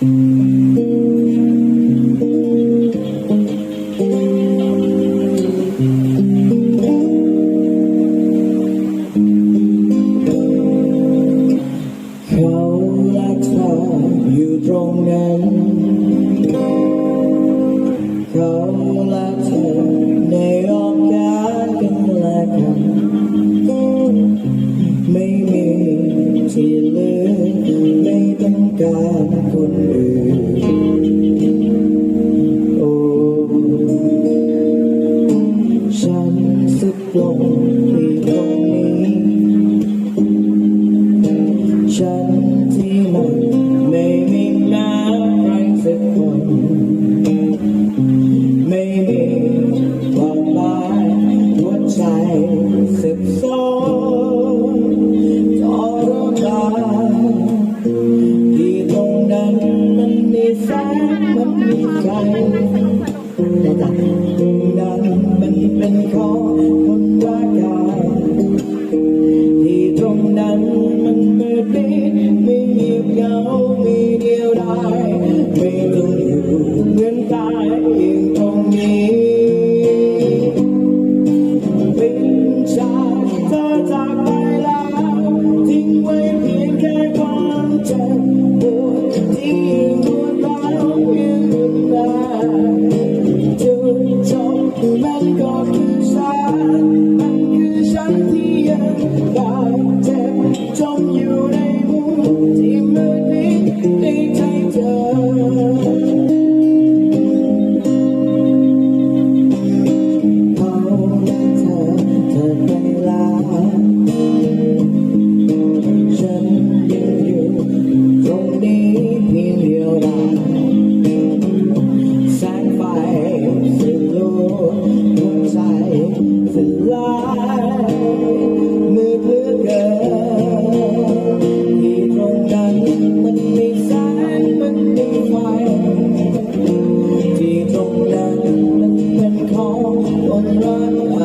เขาและเธออยู่ตรงนั้นเขาและเธอในอ้อมกายกันและกันไม่มีที่เหลือไม่ต้องการ ลงที่ตรงนี้ ฉันที่มันไม่มีแม้ใครสักคน ไม่มีความหมายหัวใจสับสนทรมานที่ตรงนั้นมันมีแสงมันมีไฟแต่ตรงนั้นมันเป็นของ would be run